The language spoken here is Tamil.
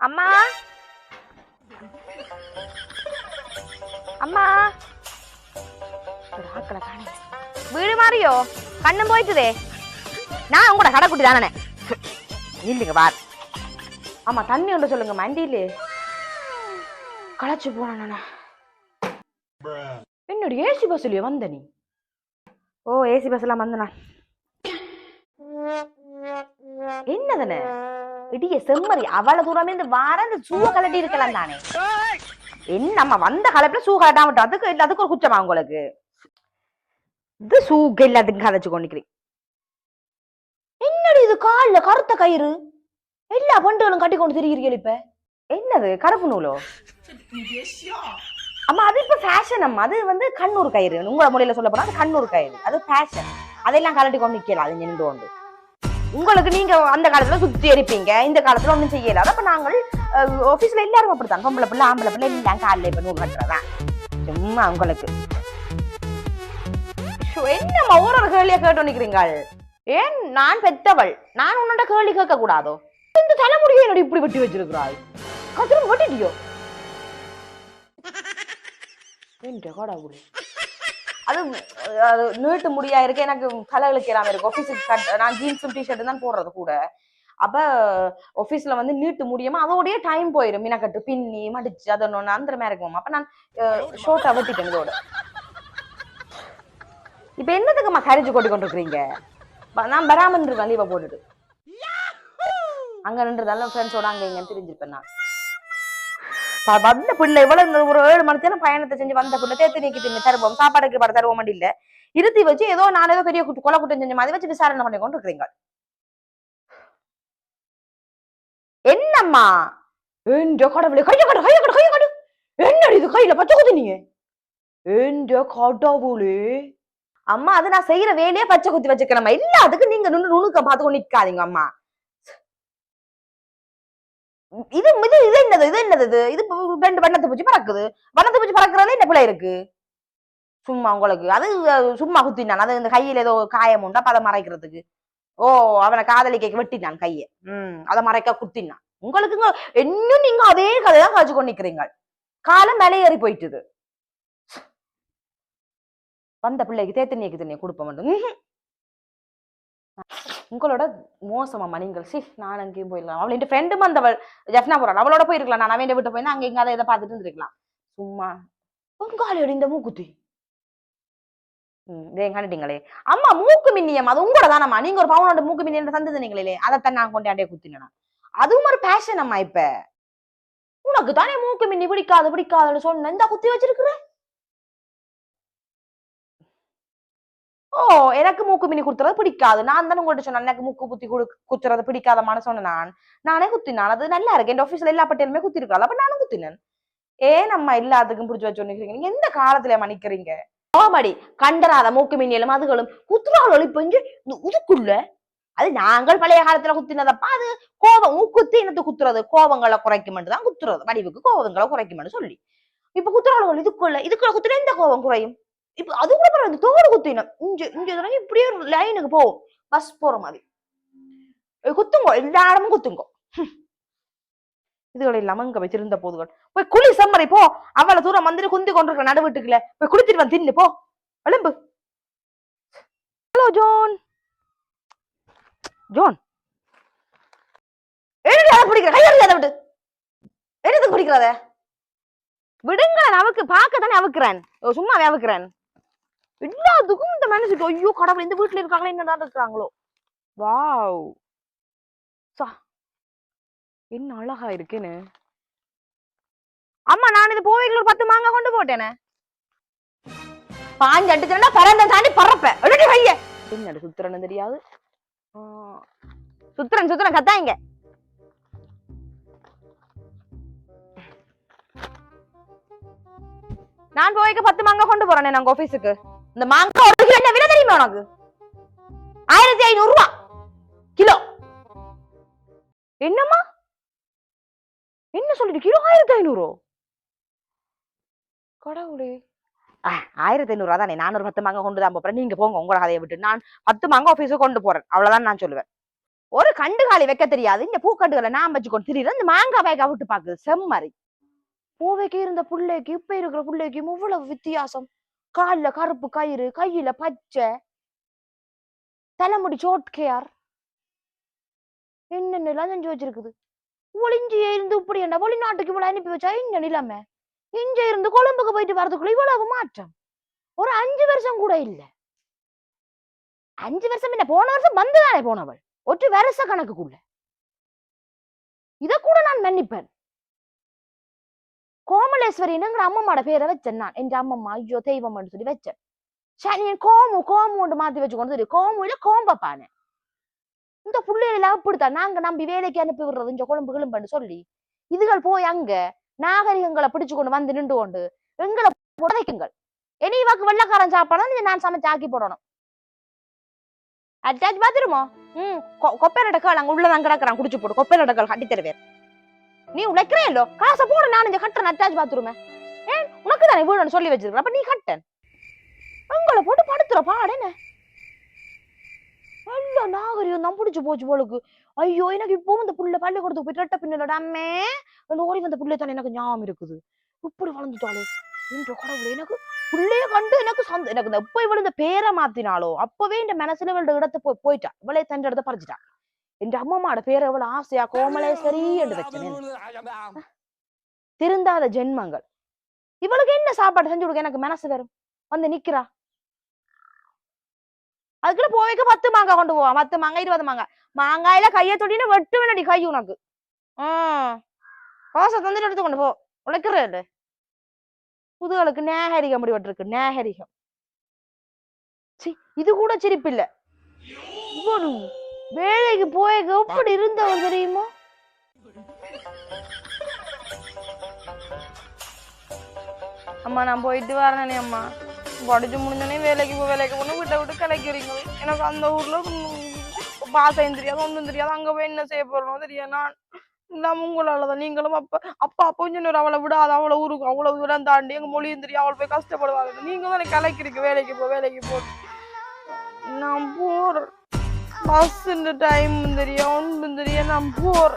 அம்மா. அம்மா. வீடு மாறியோ? கண்ணும் போயிட்டுதே நான் உங்களோட கடைக்குட்டி தானே இல்லைங்க பார் ஆமா தண்ணி ஒன்று சொல்லுங்க மண்டியிலே. களைச்சு போனேன் என்னோட ஏசி பஸ்லயே வந்த நீ? ஓ ஏசி பஸ் எல்லாம் வந்தனா. என்னதுன்னு இடிய செம்மறி அவ்வளவு தூரமே இந்த வார இந்த சூ கலட்டி இருக்கலாம் தானே. என்ன நம்ம வந்த கலப்புல சூ கலட்டாம விட்டோம் அதுக்கு அதுக்கு ஒரு குச்சமா உங்களுக்கு? இது சூக்கு எல்லாத்துக்கும் கதைச்சு கொண்டிக்கிறீங்க என்னடி இது கால்ல கருத்த கயிறு? எல்லா பண்டுகளும் கட்டி கொண்டு திரிகிறீர்கள் இப்ப? என்னது கருப்பு நூலோ? அம்மா அது இப்ப ஃபேஷன் அம்மா. அது வந்து கண்ணூர் கயிறு. உங்களோட மொழியில சொல்ல போனா அது கண்ணூர் கயிறு. அது ஃபேஷன் அதெல்லாம் கலட்டி கொண்டு நிக்கலாம் அது நின்று கொண்டு. உங்களுக்கு நீங்க அந்த காலத்துல சுத்தி எரிப்பீங்க இந்த காலத்துல ஒண்ணும் செய்யல. அப்ப நாங்கள் ஆபீஸ்ல எல்லாரும் அப்படித்தான். பொம்பளை பிள்ளை ஆம்பளை பிள்ளை எல்லாம் காலைல இப்ப நூல் கட்டுறதான் சும்மா உங்களுக்கு. என்னம்மா ஒரு ஒரு கேட்டு நிக்கிறீங்க ஏன்? நான் பெத்தவள். நான் உன்னோட கேள்வி கேட்க கூடாதோ இந்த தலைமுடியை என்னோட இப்படி வெட்டி வச்சிருக்கிறாள் கத்திரம் வெட்டிட்டியோ என்ற கடவுளே அது அது நீட்டு முடியா இருக்கு எனக்கு தலைகளுக்கு இல்லாம இருக்கு. ஆஃபீஸுக்கு நான் ஜீன்ஸும் டிஷர்ட் தான் போடுறது கூட. அப்ப ஆஃபீஸ்ல வந்து நீட்டு முடியுமா அதோடய டைம் போயிடும் மினக்கட்டு பின்னி மடிச்சு அது ஒன்று அந்த மாதிரி இருக்கும் அப்ப நான் ஷோட்டை வெட்டிட்டேன் இதோட. இப்ப என்னதுக்கும்மா கரிஞ்சு கொட்டி கொண்டு இருக்கிறீங்க நான் பராமன் இருக்கேன் லீவை போட்டுட்டு. அங்க நின்றதால ஃப்ரெண்ட்ஸோட அங்க இங்கே தெரிஞ்சிருப்பேன் நான். வந்த பிள்ளை இவ்வளவு ஒரு ஏழு மணி நேரம் பயணத்தை செஞ்சு வந்த பிள்ளை தேத்து நீக்கி தின்னு தருவோம் சாப்பாடுக்கு பட தருவோம் இல்ல. இருத்தி வச்சு ஏதோ நான் ஏதோ பெரிய குட்டு கொலை குட்டம் செஞ்ச மாதிரி வச்சு விசாரணை பண்ணி கொண்டு இருக்கிறீங்க என்னம்மா? என்ற கடவுளை கைய கடு கைய கடு கைய கடு. என்ன இது கையில பச்சை குத்தி நீங்க? என்ற கடவுளே. அம்மா அது நான் செய்யற வேலையே பச்சை குத்தி வச்சுக்கிறேம்மா இல்ல அதுக்கு நீங்க நின்னு நுணுக்க பார்த்து நிக்காதீங்க அம்மா. இது இது இது என்னது? இது என்னது இது? இது ரெண்டு வண்ணத்தை பூச்சி பறக்குது. வண்ணத்தை பூச்சி பறக்குறதுல என்ன பிள்ளை இருக்கு? சும்மா உங்களுக்கு. அது சும்மா குத்தினான். அது இந்த கையில ஏதோ காயம் உண்டா? அதை மறைக்கிறதுக்கு. ஓ அவனை காதலிக்க வெட்டினான் கைய. ம் அதை மறைக்க குத்தினான். உங்களுக்கு இன்னும் நீங்க அதே கதைதான் காய்ச்சி கொண்டு நிக்கிறீங்க காலம் மேலே ஏறி போயிட்டுது. வந்த பிள்ளைக்கு தேத்து தண்ணியை கொடுப்ப மாட்டோம் உங்களோட மோசமாம்மா நீங்கள் சி நான் அங்கேயும் போயிடலாம் அவள் என் ஃப்ரெண்டும் வந்தவள். ஜெஃப்னா போறாள். அவளோட போயிருக்கலாம். நான் அவன் விட்டு போயிருந்தா அங்க இங்க அதை இதை பார்த்துட்டு இருந்திருக்கலாம். சும்மா. உங்காலி இந்த மூக்குத்தி. ம் இதே கண்டுட்டீங்களே. அம்மா மூக்கு மின்னியம். அது உங்களோட தானம்மா? நீங்க ஒரு பவுனோட மூக்கு மின்னியம் தந்தது நீங்களே. அதைத்தான் நான் கொண்டாண்டே குத்தினா அதுவும் ஒரு பேஷன் அம்மா இப்ப. உனக்கு தானே மூக்கு மின்னி பிடிக்காது பிடிக்காதுன்னு சொன்ன இந்த குத்தி வச்சிருக்கிற? ஓ எனக்கு மூக்கு மின்னி குத்துறது பிடிக்காது. நான் தானே உங்கள்ட்ட சொன்னேன் எனக்கு மூக்கு புத்தி குடு குத்துறது பிடிக்காதமான சொன்னேன் நான். நானே குத்தினான். அது நல்லா இருக்கு. என் ஆஃபீஸ்ல எல்லா பட்டியலுமே குத்திருக்காள். அப்ப நானும் குத்தினேன். ஏன் நம்ம எல்லாத்துக்கும் பிடிச்சி வச்சு நிக்கிறீங்க நீங்க எந்த காலத்துல மன்னிக்கிறீங்க? ஆமாடி. கண்டராத மூக்கு மின்னியலும் அதுகளும். குத்துறாள் ஒழிப்பு இந்த உதுக்குள்ள அது நாங்கள் பழைய காலத்துல குத்தினதப்பா. அது கோபம். குத்து என்னத்து குத்துறது? கோபங்களை குறைக்குமென்று தான் குத்துறது. வடிவுக்கு கோபங்களை குறைக்குமென்று சொல்லி. இப்ப குத்துறாள் இதுக்குள்ள. இதுக்குள்ள குத்துனா எந்த கோபம் குறையும்? இப்ப அது கூட பரவாயில்ல இந்த தோடு குத்தினம் இஞ்சு இஞ்சு இதெல்லாம் இப்படியே ஒரு லைனுக்கு போ பஸ் போற மாதிரி. குத்துங்கோ எல்லா இடமும் குத்துங்கோ. ஹம். இதுகளை இல்லாம இங்க வச்சிருந்த போதுகள். போய் குளி செம்மறி போ. அவ்வளவு தூரம் வந்துட்டு குந்தி கொண்டிருக்க நடுவீட்டுக்குள்ள போய் குளிச்சிட்டு வந்து தின்னு போ. விளம்பு. ஹலோ ஜோன் ஜோன் என்னடி அதை பிடிக்கிற? கையெழுதி அதை விட்டு என்னதுக்கு பிடிக்கிறத விடுங்க அவக்கு பார்க்க தானே அவுக்குறேன். ஓ, சும்மாவே அவுக்குறேன். எல்லாத்துக்கும் இந்த மனசுக்கு ஐயோ கடவுள் இந்த வீட்டுல இருக்காங்களே என்னதான் இருக்கிறாங்களோ வாவ். சா. என்ன அழகா இருக்குன்னு. அம்மா நான் இது போவைக்குள்ள ஒரு பத்து மாங்காய் கொண்டு போட்டேனே. பாஞ்சு அடிச்சுனா பறந்த தாண்டி பறப்பேன். எடுத்து கைய என்னடு தெரியாது? ஆ, சுத்திரன் சுத்துறன் கத்தாங்க நான் போய்க்கு பத்து மாங்காய் கொண்டு போறேனே நாங்க ஆபீஸுக்கு இந்த மாங்காய் ஒரு கிலோ என்ன விலை தெரியுமா உனக்கு? ஆயிரத்தி ஐநூறு ரூபா கிலோ. என்னம்மா? என்ன சொல்லிட்டு கிலோ ஆயிரத்தி ஐநூறு? கடவுளே. ஆயிரத்தி ஐநூறுவா தானே. நான் ஒரு பத்து மாங்க கொண்டு தான் போறேன். நீங்க போங்க உங்களோட கதையை விட்டு. நான் பத்து மாங்க ஆஃபீஸுக்கு கொண்டு போறேன். அவ்வளவுதான் நான் சொல்லுவேன். ஒரு கண்டுகாலி வைக்க தெரியாது. இந்த பூக்கண்டுகளை நான் வச்சு கொண்டு திரியிறேன். இந்த மாங்காய் வேக விட்டு பாக்குது செம்மறி. பூவைக்கு இருந்த புள்ளைக்கு இப்ப இருக்கிற பிள்ளைக்கும் இவ்வளவு வித்தியாசம். கால்ல கருப்பு கயிறு கையில பச்சை. தலைமுடி சோட் கேர் என்னென்னலாம் செஞ்சு வச்சிருக்குது? ஒளிஞ்சியே இருந்து இப்படி என்ன வெளிநாட்டுக்கு இவ்வளவு அனுப்பி வச்சா? இங்க நிலைமை? இங்க இருந்து கொழும்புக்கு போயிட்டு வரதுக்குள்ள இவ்வளவு மாற்றம்? ஒரு அஞ்சு வருஷம் கூட இல்ல. அஞ்சு வருஷம் என்ன? போன வருஷம் வந்துதானே போனவள்? ஒற்று வருஷ கணக்குக்குள்ள. இத கூட நான் மன்னிப்பேன். கோமலேஸ்வரினுங்கிற அம்மம்மாட பேரை வச்சேன் நான் என் அம்மம்மா ஐயோ தெய்வம்னு சொல்லி வச்சேன் சரி என் கோமு கோமுண்டு மாத்தி வச்சு கொண்டு சொல்லி கோமு இல்ல கோம்பப்பானு இந்த புள்ளையில அப்படித்தான் நாங்க நம்பி வேலைக்கு அனுப்பி விடுறது இந்த கொழும்பு கிளம்புன்னு சொல்லி இதுகள் போய் அங்க நாகரிகங்களை பிடிச்சு கொண்டு வந்து நின்று கொண்டு எங்களை புதைக்குங்கள் இனி இவாக்கு வெள்ளக்காரன் சாப்பாடு நீ நான் சமைச்சு ஆக்கி போடணும் அட்டாச் பாத்துருமோ ம் கொப்பை நடக்கால் அங்க உள்ளதான் கிடக்குறான் குடிச்சு போடு கொப்பை நடக்கால் கட்டி தருவேன் நீ உழைக்கிறேன் காசை போடு நான் இந்த கட்டுறேன் அட்டாச் பாத்ரூமே. ஏன் உனக்கு தானே வீடு சொல்லி வச்சிருக்கேன் அப்ப நீ கட்டேன். உங்களை போட்டு படுத்துற பாடு என்ன? நல்ல நாகரிகம் தான் பிடிச்சு போச்சு போலுக்கு. ஐயோ எனக்கு இப்பவும் இந்த புள்ள பள்ளிக்கூடத்துக்கு போய் ரெட்ட பின்னலோட அம்மே ஓடி வந்த புள்ளை தானே எனக்கு ஞாபகம் இருக்குது. இப்படி வளர்ந்துட்டாளே. என்ற கடவுளே எனக்கு புள்ளைய கண்டு எனக்கு சொந்த எனக்கு இந்த எப்போ இவள் இந்த பேரை மாத்தினாலோ அப்பவே இந்த மனசுல இவளோட இடத்த போய் போயிட்டா. இவளே தண்ட இடத்த பறிச்சிட்டா. என் அம்மாமாட பேர் எவ்வளவு ஆசையா கோமலேஸ்வரி என்று வச்சேன். திருந்தாத ஜென்மங்கள். இவளுக்கு என்ன சாப்பாடு செஞ்சு கொடுக்க எனக்கு மனசு வரும்? வந்து நிக்கிறா. அதுக்குள்ள போவைக்கு பத்து மாங்காய் கொண்டு போவா. பத்து மாங்காய் இருபது மாங்காய். மாங்காயில கைய தொட்டின்னு வெட்டு வேணடி கை உனக்கு. ஆஹ் காசை தந்துட்டு எடுத்து கொண்டு போ. உழைக்கிறது புதுகளுக்கு நேகரிகம் முடிவட்டிருக்கு. நேகரிகம். இது கூட சிரிப்பு இல்ல வேலைக்கு போய் எப்படி இருந்தவன் தெரியுமா? அம்மா நான் போயிட்டு வரேனே அம்மா. படிச்சு முடிஞ்சோடனே வேலைக்கு போ வேலைக்கு போகணும் விட்ட விட்டு கிளைக்கிறீங்க எனக்கு அந்த ஊர்ல பாசையும் தெரியாது ஒன்றும் தெரியாது. அங்க போய் என்ன செய்ய போறோம் தெரியாது நான் இல்லாம உங்களால தான். நீங்களும் அப்ப அப்பா அப்பா கொஞ்சம் அவளை விடாத அவளை ஊருக்கு அவ்வளவு தூரம் தாண்டி எங்க மொழியும் தெரியும் அவள் போய் கஷ்டப்படுவாங்க நீங்க தானே கலைக்கிறீங்க வேலைக்கு போ வேலைக்கு போ. நான் போறேன். பஸ் டைம் தெரியும் ஒன் தெரியும் நான் போர்